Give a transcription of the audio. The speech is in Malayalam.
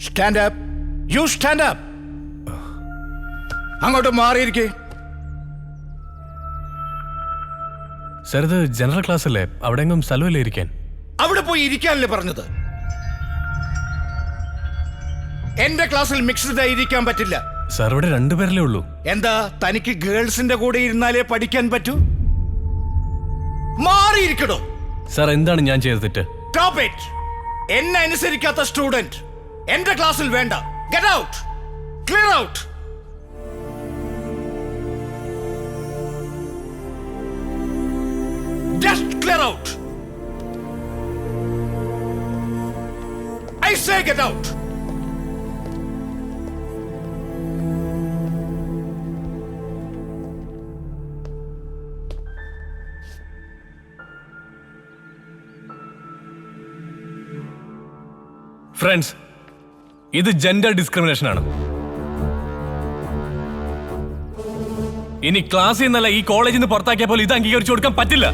Stand up you stand up അങ്ങോട്ട് മാറിയിരിക്കേ. സർ ഇത് ജനറൽ ക്ലാസ് അല്ലേ? അവിടെ എങ്ങും സ്ഥലമല്ലേ ഇരിക്കാൻ? അവിടെ പോയി ഇരിക്കാനല്ലേ പറഞ്ഞത്. എന്റെ ക്ലാസ്സിൽ മിക്സ്ഡ് ആയി ഇരിക്കാൻ പറ്റില്ല. സർ ഇവിടെ രണ്ടുപേരല്ലേ ഉള്ളൂ. എന്താ തനിക്ക് ഗേൾസിന്റെ കൂടെ ഇരുന്നാലേ പഠിക്കാൻ പറ്റൂ? മാറിയിരിക്കണോ? സർ എന്താണ് ഞാൻ ചെയ്ത തെറ്റ്? Stop it! എന്നെ അനുസരിക്കാത്ത സ്റ്റുഡന്റ് എന്റെ ക്ലാസ്സിൽ വേണ്ട get out clear out just clear out I say get out friends ഇത് ജെൻഡർ ഡിസ്ക്രിമിനേഷൻ ആണ്. ഇനി ക്ലാസ്സിൽ നിന്നല്ല ഈ കോളേജിൽ നിന്ന് പുറത്താക്കിയപ്പോൾ ഇത് അംഗീകരിച്ചു കൊടുക്കാൻ പറ്റില്ല.